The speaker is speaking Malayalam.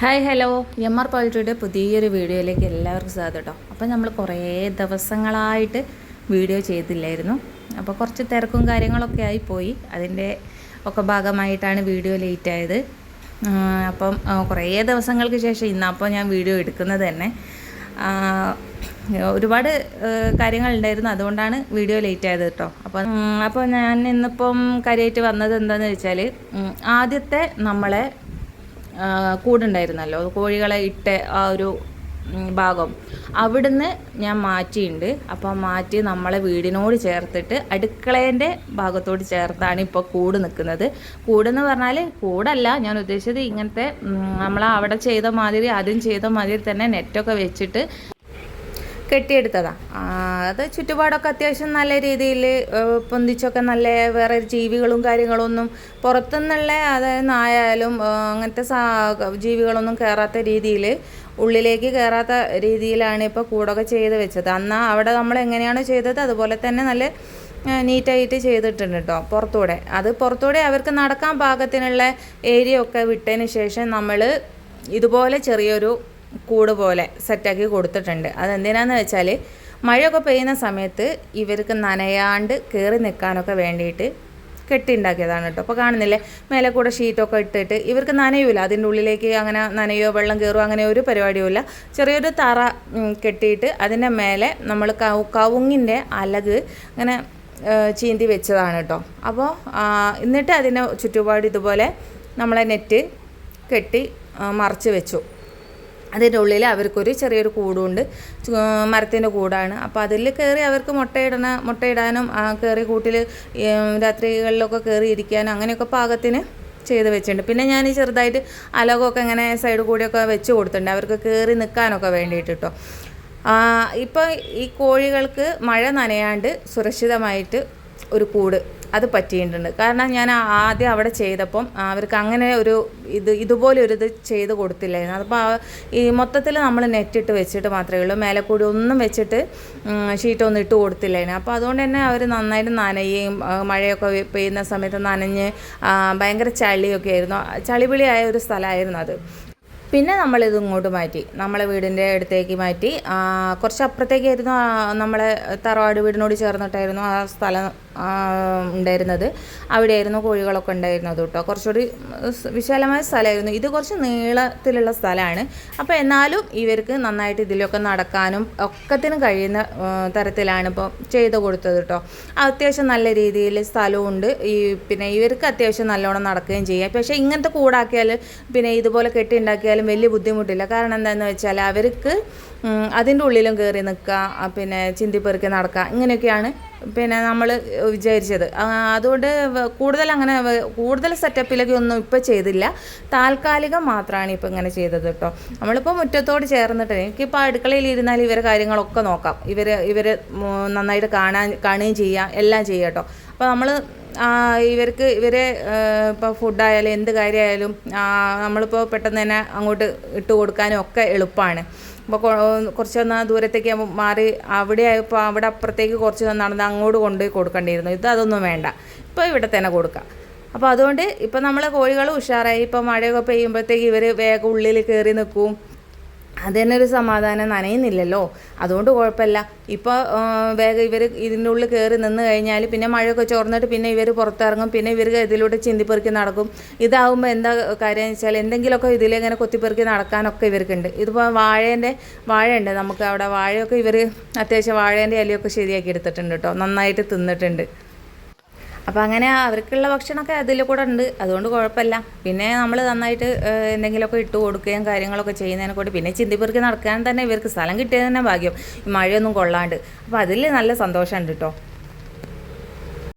Hi hello. എം ആർ പോൾട്രിയുടെ പുതിയൊരു വീഡിയോയിലേക്ക് എല്ലാവർക്കും സ്വാഗതം കേട്ടോ അപ്പോൾ നമ്മൾ കുറേ ദിവസങ്ങളായിട്ട് വീഡിയോ ചെയ്തില്ലായിരുന്നു. അപ്പോൾ കുറച്ച് തിരക്കും കാര്യങ്ങളൊക്കെ ആയിപ്പോയി. അതിന്റെ ഒക്കെ ഭാഗമായിട്ടാണ് വീഡിയോ ലേറ്റ് ആയത്. അപ്പം കുറേ ദിവസങ്ങൾക്ക് ശേഷം ഇന്നപ്പോൾ ഞാൻ വീഡിയോ എടുക്കുന്നത് തന്നെ. ഒരുപാട് കാര്യങ്ങളുണ്ടായിരുന്നു അതുകൊണ്ടാണ് വീഡിയോ ലേറ്റ് ആയത് കേട്ടോ അപ്പോൾ അപ്പോൾ ഞാൻ ഇന്നിപ്പം കാര്യമായിട്ട് വന്നത് എന്താണെന്ന് വെച്ചാൽ ആദ്യത്തെ നമ്മളെ കൂടുണ്ടായിരുന്നല്ലോ. കോഴികളെ ഇട്ട ആ ഒരു ഭാഗം. അവിടുന്ന് ഞാൻ മാറ്റിയിട്ടുണ്ട് അപ്പോൾ മാറ്റി നമ്മളെ വീടിനോട് ചേർത്തിട്ട് അടുക്കളേന്റെ ഭാഗത്തോട് ചേർത്താണ് ഇപ്പോൾ കൂട് നിൽക്കുന്നത് കൂടെന്ന് പറഞ്ഞാൽ കൂടല്ല ഞാൻ ഉദ്ദേശിച്ചത് ഇങ്ങനത്തെ നമ്മൾ അവിടെ ചെയ്ത മാതിരി ആദ്യം ചെയ്ത മാതിരി തന്നെ നെറ്റൊക്കെ വെച്ചിട്ട് കെട്ടിയെടുത്തതാണ് അത് ചുറ്റുപാടൊക്കെ അത്യാവശ്യം നല്ല രീതിയിൽ പൊന്തിച്ചൊക്കെ നല്ല വേറെ ജീവികളും കാര്യങ്ങളൊന്നും പുറത്തുനിന്നുള്ള അതായത് നായാലും അങ്ങനത്തെ സാ ജീവികളൊന്നും കയറാത്ത രീതിയിൽ ഉള്ളിലേക്ക് കയറാത്ത രീതിയിലാണ് ഇപ്പോൾ കൂടൊക്കെ ചെയ്ത് വെച്ചത്. അന്നാ അവിടെ നമ്മൾ എങ്ങനെയാണ് ചെയ്തത് അതുപോലെ തന്നെ നല്ല നീറ്റായിട്ട് ചെയ്തിട്ടുണ്ട് കേട്ടോ പുറത്തൂടെ. അത് പുറത്തൂടെ അവർക്ക് നടക്കാൻ പാകത്തിനുള്ള ഏരിയ ഒക്കെ വിട്ടതിന് ശേഷം നമ്മൾ ഇതുപോലെ ചെറിയൊരു കൂട് പോലെ സെറ്റാക്കി കൊടുത്തിട്ടുണ്ട്. അതെന്തിനാന്ന് വെച്ചാൽ മഴയൊക്കെ പെയ്യുന്ന സമയത്ത് ഇവർക്ക് നനയാണ്ട് കയറി നിൽക്കാനൊക്കെ വേണ്ടിയിട്ട് കെട്ടിണ്ടാക്കിയതാണ് കേട്ടോ അപ്പോൾ കാണുന്നില്ലേ? മേലെ കൂടെ ഷീറ്റൊക്കെ ഇട്ടിട്ട് ഇവർക്ക് നനയൂല. അതിന്റെ ഉള്ളിലേക്ക് അങ്ങനെ നനയോ വെള്ളം കയറുമോ അങ്ങനെ ഒരു പരിപാടിയുമില്ല. ചെറിയൊരു തറ കെട്ടിയിട്ട് അതിന്റെ മേലെ നമ്മൾ കവു കവുങ്ങിന്റെ അലക് അങ്ങനെ ചീന്തി വെച്ചതാണ് കേട്ടോ അപ്പോൾ എന്നിട്ട് അതിന്റെ ചുറ്റുപാട് ഇതുപോലെ നമ്മളെ നെറ്റ് കെട്ടി മറച്ച് വെച്ചു. അതിന്റെ ഉള്ളിൽ അവർക്കൊരു ചെറിയൊരു കൂടുണ്ട്. മരത്തിന്റെ കൂടാണ്. അപ്പോൾ അതിൽ കയറി അവർക്ക് മുട്ടയിടണ മുട്ടയിടാനും കയറി കൂട്ടിൽ രാത്രികളിലൊക്കെ കയറി ഇരിക്കാനും അങ്ങനെയൊക്കെ പാകത്തിന് ചെയ്ത് വെച്ചിട്ടുണ്ട്. പിന്നെ ഞാൻ ഈ ചെറുതായിട്ട് അലകൊക്കെ ഇങ്ങനെ സൈഡ് കൂടിയൊക്കെ വെച്ച് കൊടുത്തിട്ടുണ്ട്. അവർക്ക് കയറി നിൽക്കാനൊക്കെ വേണ്ടിയിട്ട് കേട്ടോ ഇപ്പോൾ ഈ കോഴികൾക്ക് മഴ നനയാണ്ട് സുരക്ഷിതമായിട്ട് ഒരു കൂട് അത് പറ്റിയിട്ടുണ്ട്. കാരണം ഞാൻ ആദ്യം അവിടെ ചെയ്തപ്പം അവർക്ക് അങ്ങനെ ഒരു ഇത് ഇതുപോലെ ഒരു ഇത് ചെയ്ത് കൊടുത്തില്ലായിരുന്നു. അതിപ്പോൾ ഈ മൊത്തത്തിൽ നമ്മൾ നെറ്റിട്ട് വെച്ചിട്ട് മാത്രമേ ഉള്ളൂ. മേലെ കൂടി ഒന്നും വെച്ചിട്ട് ഷീറ്റൊന്നും ഇട്ട് കൊടുത്തില്ലായിരുന്നു. അപ്പോൾ അതുകൊണ്ട് തന്നെ അവർ നന്നായിട്ട് നനയുകയും മഴയൊക്കെ പെയ്യുന്ന സമയത്ത് നനഞ്ഞ് ഭയങ്കര ചളിയൊക്കെ ആയിരുന്നു. ചളിപിളിയായ ഒരു സ്ഥലമായിരുന്നു അത്. പിന്നെ നമ്മളിത് ഇങ്ങോട്ട് മാറ്റി. നമ്മളെ വീടിന്റെ അടുത്തേക്ക് മാറ്റി. കുറച്ച് അപ്പുറത്തേക്കായിരുന്നു നമ്മളെ തറവാട് വീടിനോട് ചേർന്നിട്ടായിരുന്നു ആ സ്ഥലം ഉണ്ടായിരുന്നത്. അവിടെയായിരുന്നു കോഴികളൊക്കെ ഉണ്ടായിരുന്നത് കേട്ടോ. കുറച്ചുകൂടി വിശാലമായ സ്ഥലമായിരുന്നു. ഇത് കുറച്ച് നീളത്തിലുള്ള സ്ഥലമാണ്. അപ്പോൾ എന്നാലും ഇവർക്ക് നന്നായിട്ട് ഇതിലൊക്കെ നടക്കാനും ഒക്കത്തിനും കഴിയുന്ന തരത്തിലാണ് ഇപ്പോൾ ചെയ്ത് കൊടുത്തത് കേട്ടോ. അത്യാവശ്യം നല്ല രീതിയിൽ സ്ഥലമുണ്ട് ഈ പിന്നെ ഇവർക്ക് അത്യാവശ്യം നല്ലോണം നടക്കുകയും ചെയ്യാം. പക്ഷേ ഇങ്ങനത്തെ കൂടാക്കിയാൽ പിന്നെ ഇതുപോലെ കെട്ടി ഉണ്ടാക്കിയാലും വലിയ ബുദ്ധിമുട്ടില്ല. കാരണം എന്താണെന്ന് വെച്ചാൽ അവർക്ക് അതിന്റെ ഉള്ളിലും കയറി നിൽക്കുക പിന്നെ ചിന്തിപ്പെറുക്കി നടക്കുക ഇങ്ങനെയൊക്കെയാണ് പിന്നെ നമ്മൾ വിചാരിച്ചത്. അതുകൊണ്ട് കൂടുതൽ അങ്ങനെ കൂടുതൽ സെറ്റപ്പിലൊക്കെ ഒന്നും ഇപ്പോൾ ചെയ്തില്ല. താൽക്കാലികം മാത്രമാണ് ഇപ്പോൾ ഇങ്ങനെ ചെയ്തത് കേട്ടോ നമ്മളിപ്പോൾ മുറ്റത്തോട് ചേർന്നിട്ട് എനിക്കിപ്പോൾ അടുക്കളയിൽ ഇരുന്നാൽ ഇവരെ കാര്യങ്ങളൊക്കെ നോക്കാം. ഇവർ ഇവർ നന്നായിട്ട് കാണാൻ കാണുകയും ചെയ്യാം. എല്ലാം ചെയ്യാം കേട്ടോ അപ്പോൾ നമ്മൾ ഇവർക്ക് ഇവരെ ഇപ്പോൾ ഫുഡായാലും എന്ത് കാര്യമായാലും നമ്മളിപ്പോൾ പെട്ടെന്ന് തന്നെ അങ്ങോട്ട് ഇട്ട് കൊടുക്കാനും ഒക്കെ എളുപ്പമാണ് അപ്പോൾ കുറച്ചൊന്ന് ദൂരത്തേക്ക് മാറി അവിടെ ഇപ്പോൾ അവിടെ അപ്പുറത്തേക്ക് കുറച്ച് നടന്ന് അങ്ങോട്ട് കൊണ്ടുപോയി കൊടുക്കേണ്ടിയിരുന്നു. ഇത് അതൊന്നും വേണ്ട. ഇപ്പോൾ ഇവിടെ തന്നെ കൊടുക്കാം. അപ്പോൾ അതുകൊണ്ട് ഇപ്പോൾ നമ്മളെ കോഴികൾ ഉഷാറായി. ഇപ്പോൾ മഴയൊക്കെ പെയ്യുമ്പോഴത്തേക്ക് ഇവർ വേഗം ഉള്ളിൽ കയറി നിൽക്കും. അത് ഒരു സമാധാനം നനയുന്നില്ലല്ലോ. അതുകൊണ്ട് കുഴപ്പമില്ല. ഇപ്പോൾ വേഗം ഇവർ ഇതിന്റെ ഉള്ളിൽ കയറി നിന്ന് കഴിഞ്ഞാൽ പിന്നെ മഴയൊക്കെ ചോർന്നിട്ട് പിന്നെ ഇവർ പുറത്തിറങ്ങും. പിന്നെ ഇവർ ഇതിലൂടെ ചിന്തിപ്പെറുക്കി നടക്കും. ഇതാവുമ്പോൾ എന്താ കാര്യം വെച്ചാൽ എന്തെങ്കിലുമൊക്കെ ഇതിലിങ്ങനെ കൊത്തിപ്പെറുക്കി നടക്കാനൊക്കെ ഇവർക്കുണ്ട്. ഇതിപ്പോൾ വാഴേന്റെ വാഴയുണ്ട്. നമുക്ക് അവിടെ വാഴയൊക്കെ ഇവർ അത്യാവശ്യം വാഴേന്റെ ഇലയൊക്കെ ശരിയാക്കി എടുത്തിട്ടുണ്ട് കേട്ടോ. നന്നായിട്ട് തിന്നിട്ടുണ്ട്. അപ്പോൾ അങ്ങനെ അവർക്കുള്ള ഭക്ഷണമൊക്കെ അതിൽ കൂടെ ഉണ്ട്. അതുകൊണ്ട് കുഴപ്പമില്ല. പിന്നെ നമ്മൾ നന്നായിട്ട് എന്തെങ്കിലുമൊക്കെ ഇട്ട് കൊടുക്കുകയും കാര്യങ്ങളൊക്കെ ചെയ്യുന്നതിനെ കൂടി പിന്നെ ചിന്തിപ്പെറുക്കി നടക്കാൻ തന്നെ ഇവർക്ക് സ്ഥലം കിട്ടിയത് തന്നെ ഭാഗ്യം മഴയൊന്നും കൊള്ളാണ്ട്. അപ്പോൾ അതിൽ നല്ല സന്തോഷമുണ്ട് കേട്ടോ